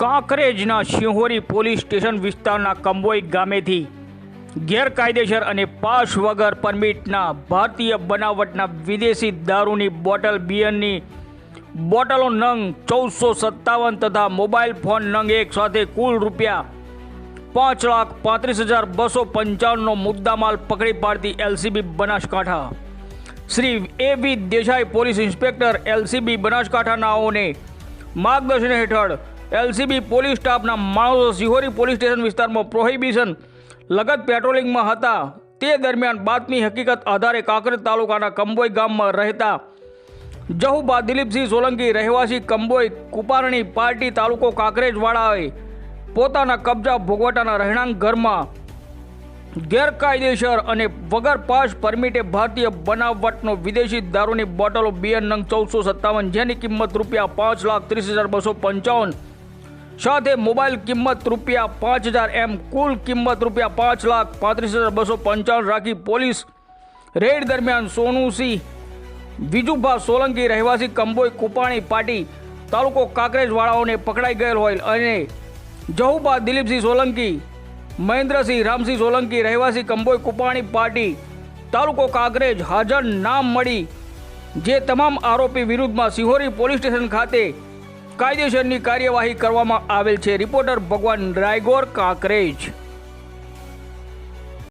કાંકરેજના સિંહોરી police station વિસ્તારના કંબોઈ ગામેથી ગેરકાયદેસર અને પાસ વગર પરમિટના ભારતીય બનાવટના વિદેશી દારૂની બોટલ, બિયરની બોટલો નંગ ચૌદસો સત્તાવન તથા મોબાઈલ ફોન નંગ એક સાથે કુલ રૂપિયા પાંચ લાખ પાંત્રીસ હજાર બસો પંચાવનનો મુદ્દામાલ પકડી પાડતી LCB Banaskantha. Shri A V Desai police inspector LCB બનાસકાંઠાનાઓને માર્ગદર્શન હેઠળ એલસીબી પોલીસ સ્ટાફના માણસો સિહોરી પોલીસ સ્ટેશન વિસ્તારમાં પ્રોહિબિશન લગત પેટ્રોલિંગમાં હતા. તે દરમિયાન બાતમી હકીકત આધારે કાંકરેજ તાલુકાના કંબોઈ ગામમાં રહેતા જહુબા દિલીપસિંહ સોલંકી રહેવાસી કંબોઈ કુપારણી પાર્ટી તાલુકો કાંકરેજવાળાએ પોતાના કબજા ભોગવટાના રહેણાંક ઘરમાં ગેરકાયદેસર અને વગર પાસ પરમિટે ભારતીય બનાવટનો વિદેશી દારૂની બોટલો બિયર નંગ ચૌદસો સત્તાવન, જેની કિંમત રૂપિયા પાંચ લાખ ત્રીસ હજાર બસો પંચાવન સાથે મોબાઈલ કિંમત રૂપિયા પાંચ હજાર એમ કુલ કિંમત રૂપિયા પાંચ લાખ પાંત્રીસ હજાર બસો પંચાવન રાખી પોલીસ રેડ દરમિયાન સોનુસિંહ વિજુભા સોલંકી રહેવાસી કંબોઈ કુપાણી પાટી તાલુકો કાંકરેજવાળાઓને પકડાઈ ગયેલ હોય અને જહુબા દિલીપસિંહ સોલંકી, મહેન્દ્રસિંહ રામસિંહ સોલંકી રહેવાસી કંબોઈ કુપાણી પાર્ટી તાલુકો કાંકરેજ હાજર નામ મળી, જે તમામ આરોપી વિરુદ્ધમાં સિહોરી પોલીસ સ્ટેશન ખાતે કાયદેસરની કાર્યવાહી કરવામાં આવેલ છે. રિપોર્ટર ભગવાન રાયગોર કાંકરેજ.